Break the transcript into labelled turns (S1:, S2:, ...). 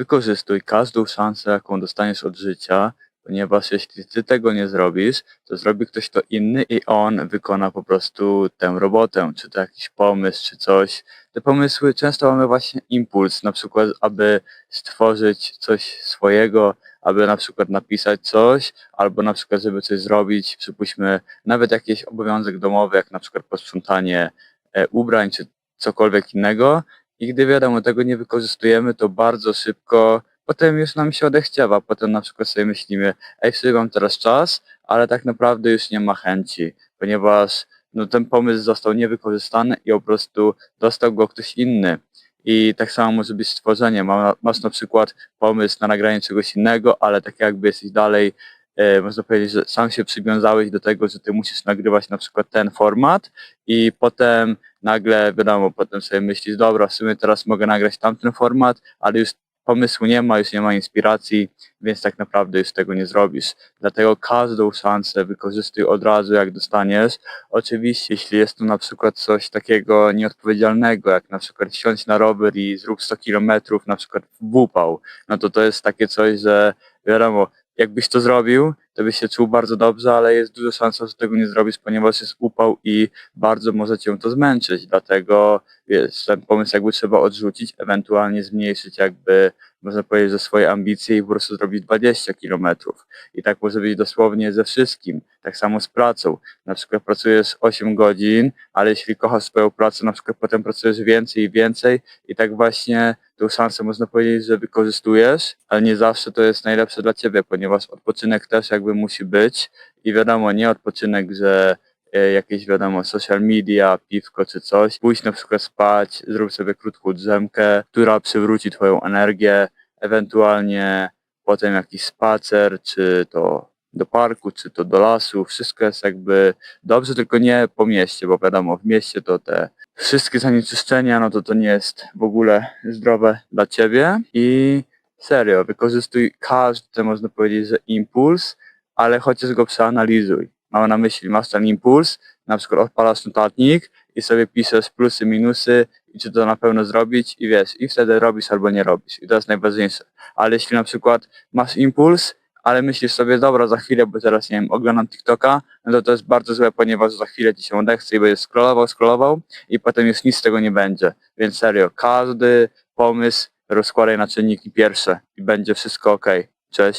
S1: wykorzystuj każdą szansę, jaką dostaniesz od życia, ponieważ jeśli ty tego nie zrobisz, to zrobi ktoś to inny i on wykona po prostu tę robotę, czy to jakiś pomysł, czy coś. Te pomysły często mamy właśnie impuls, na przykład, aby stworzyć coś swojego, aby na przykład napisać coś, albo na przykład, żeby coś zrobić, przypuśćmy, nawet jakiś obowiązek domowy, jak na przykład posprzątanie e, ubrań, czy cokolwiek innego. I gdy wiadomo, tego nie wykorzystujemy, to bardzo szybko potem już nam się odechciewa. Potem na przykład sobie myślimy, ej, w mam teraz czas, ale tak naprawdę już nie ma chęci, ponieważ no, ten pomysł został niewykorzystany i po prostu dostał go ktoś inny. I tak samo może być stworzenie. Ma- Masz na przykład pomysł na nagranie czegoś innego, ale tak jakby jesteś dalej, e, można powiedzieć, że sam się przywiązałeś do tego, że ty musisz nagrywać na przykład ten format i potem nagle, wiadomo, potem sobie myślisz, dobra, w sumie teraz mogę nagrać tamten format, ale już pomysłu nie ma, już nie ma inspiracji, więc tak naprawdę już tego nie zrobisz. Dlatego każdą szansę wykorzystuj od razu, jak dostaniesz. Oczywiście, jeśli jest to na przykład coś takiego nieodpowiedzialnego, jak na przykład wsiąść na rower i zrób 100 kilometrów na przykład w upał, no to to jest takie coś, że wiadomo, jakbyś to zrobił, to byś się czuł bardzo dobrze, ale jest duża szansa, że tego nie zrobisz, ponieważ jest upał i bardzo może cię to zmęczyć. Dlatego wiesz, ten pomysł jakby trzeba odrzucić, ewentualnie zmniejszyć jakby, można powiedzieć, że swoje ambicje i po prostu zrobić 20 kilometrów. I tak może być dosłownie ze wszystkim. Tak samo z pracą. Na przykład pracujesz 8 godzin, ale jeśli kochasz swoją pracę, na przykład potem pracujesz więcej i więcej i tak właśnie tą szansę można powiedzieć, że wykorzystujesz, ale nie zawsze to jest najlepsze dla ciebie, ponieważ odpoczynek też jakby musi być. I wiadomo, nie odpoczynek, że e, jakieś wiadomo social media, piwko czy coś, pójść na przykład spać, zrób sobie krótką drzemkę, która przywróci twoją energię, ewentualnie potem jakiś spacer, czy to do parku, czy to do lasu, wszystko jest jakby dobrze, tylko nie po mieście, bo wiadomo, w mieście to te wszystkie zanieczyszczenia, no to to nie jest w ogóle zdrowe dla ciebie. I serio, wykorzystuj każdy, można powiedzieć, że impuls, ale chociaż go przeanalizuj. Mam na myśli, masz ten impuls, na przykład odpalasz notatnik i sobie piszesz plusy, minusy i czy to na pewno zrobić i wiesz, i wtedy robisz albo nie robisz i to jest najważniejsze. Ale jeśli na przykład masz impuls, ale myślisz sobie, dobra, za chwilę, bo teraz, nie wiem, oglądam TikToka, no to to jest bardzo złe, ponieważ za chwilę ci się odechce i będziesz scrollował, scrollował i potem już nic z tego nie będzie. Więc serio, każdy pomysł rozkładaj na czynniki pierwsze i będzie wszystko ok. Cześć.